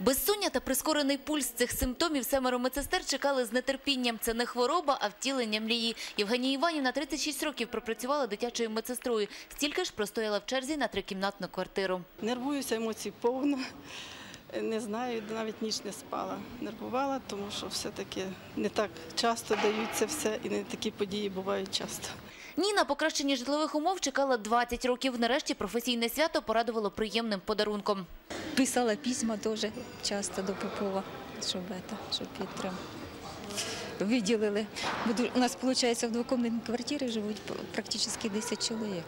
Безсоння та прискорений пульс цих симптомів семеро медсестер чекали з нетерпінням. Це не хвороба, а втілення мрії. Євгенія Іванівна 36 років пропрацювала дитячою медсестрою. Стільки ж простояла в черзі на трикімнатну квартиру. Нервуюся, емоцій повно. Не знаю, навіть ніч не спала. Нервувала, тому що все-таки не так часто дають це все, і не такі події бувають часто. Ніна покращення житлових умов чекала 20 років. Нарешті професійне свято порадувало приємним подарунком. Писала письма тоже часто до Попова, щоб, это, щоб підтримав. Виділили. У нас, виходить, в двокомнатній квартирі живуть практично 10 чоловік.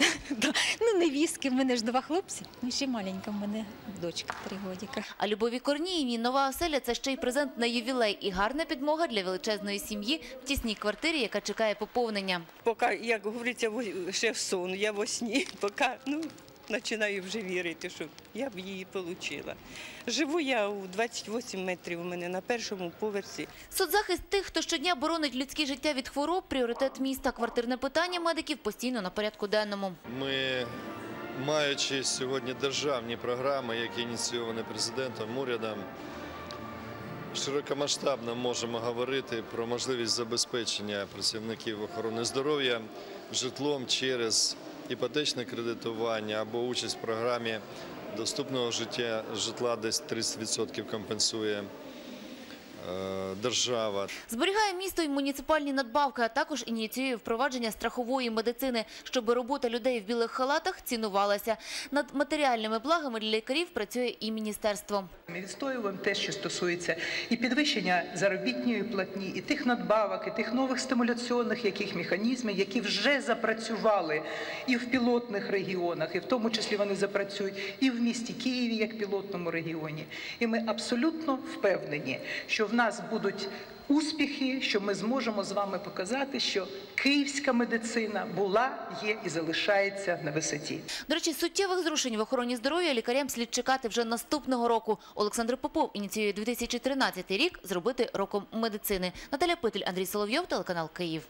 Ну, невістки, в мене ж два хлопці, ну, ще маленька в мене дочка три годика. А Любові Корніївні нова оселя – це ще й презент на ювілей і гарна підмога для величезної сім'ї в тісній квартирі, яка чекає поповнення. Поки, як говориться, во- ще в сон, я во сні, поки ну, починаю вже вірити, що я б її отримала. Живу я у 28 метрів у мене на першому поверсі. Соцзахист тих, хто щодня боронить людське життя від хвороб – пріоритет міста. Квартирне питання медиків постійно на порядку денному. Ми, маючи сьогодні державні програми, які ініційовані президентом, урядом, широкомасштабно можемо говорити про можливість забезпечення працівників охорони здоров'я житлом через іпотечне кредитування або участь в програмі доступного життя житла десь 30% компенсує держава. Зберігає місто і муніципальні надбавки, а також ініціює впровадження страхової медицини, щоб робота людей в білих халатах цінувалася. Над матеріальними благами для лікарів працює і міністерство. Ми відстоюємо те, що стосується і підвищення заробітної платні, і тих надбавок, і тих нових стимуляційних яких механізмів, які вже запрацювали і в пілотних регіонах, і в тому числі вони запрацюють і в місті Києві, як пілотному регіоні. І ми абсолютно впевнені, що нас будуть успіхи, що ми зможемо з вами показати, що київська медицина була, є і залишається на висоті. До речі, суттєвих зрушень в охороні здоров'я лікарям слід чекати вже наступного року. Олександр Попов ініціює 2013 рік зробити роком медицини. Наталя Питель, Андрій Соловйов, телеканал Київ.